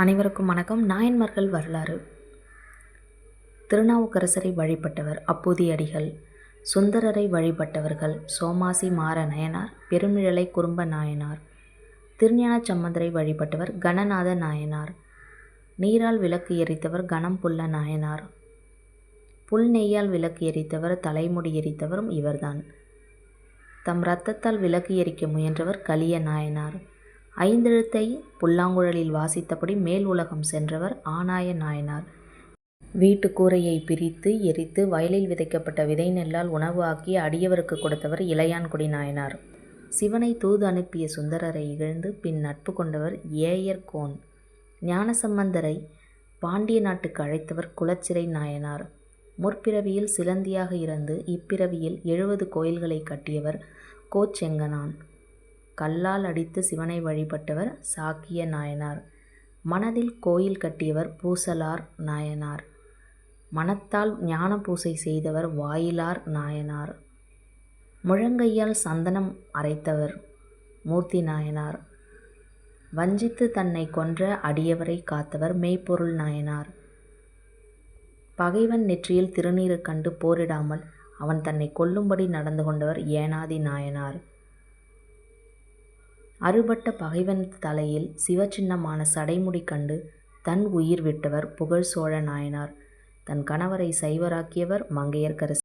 அனைவருக்கும் வணக்கம். நாயன்மார்கள் வரலாறு. திருநாவுக்கரசரை வழிபட்டவர் அப்பூதியடிகள் சுந்தரரை வழிபட்டவர்கள் சோமாசி மாற நயனார் பெருமிழலை குறும்ப நாயனார் திருஞான சம்பந்தரை வழிபட்டவர் கணநாத நாயனார் நீரால் விளக்கு எரித்தவர் கணம் புல்ல நாயனார் புல் நெய்யால் விளக்கு எரித்தவர் தலைமுடி எரித்தவரும் இவர்தான். தம் இரத்தத்தால் விளக்கு எரிக்க முயன்றவர் கலிய நாயனார். ஐந்தெழுத்தை புல்லாங்குழலில் வாசித்தபடி மேல் உலகம் சென்றவர் ஆனாய நாயனார். வீட்டு கூரையை பிரித்து எரித்து வயலில் விதைக்கப்பட்ட விதை நெல்லால் உணவு ஆக்கி அடியவருக்கு கொடுத்தவர் இளையான்குடி நாயனார். சிவனை தூது அனுப்பிய சுந்தரரை இகழ்ந்து பின் நட்பு கொண்டவர் ஏயர் கோன். ஞானசம்பந்தரை பாண்டிய நாட்டுக்கு அழைத்தவர் குலச்சிறை நாயனார். முற்பிறவியில் சிலந்தியாக இறந்து இப்பிறவியில் எழுபது கோயில்களை கட்டியவர் கோச்செங்கனான். கல்லால் அடித்து சிவனை வழிபட்டவர் சாக்கிய நாயனார். மனதில் கோயில் கட்டியவர் பூசலார் நாயனார். மனத்தால் ஞான பூசை செய்தவர் வாயிலார் நாயனார். முழங்கையால் சந்தனம் அரைத்தவர் மூர்த்தி நாயனார். வஞ்சித்து தன்னை கொன்ற அடியவரை காத்தவர் மெய்ப்பொருள் நாயனார். பகைவன் நெற்றியில் திருநீறு கண்டு போரிடாமல் அவன் தன்னை கொல்லும்படி நடந்து கொண்டவர் ஏனாதி நாயனார். அறுபட்ட பகைவன் தலையில் சிவச்சின்னமான சடைமுடி கண்டு தன் உயிர் விட்டவர் புகழ் சோழ நாயனார். தன் கணவரை சைவராக்கியவர் மங்கையர்க்கரசி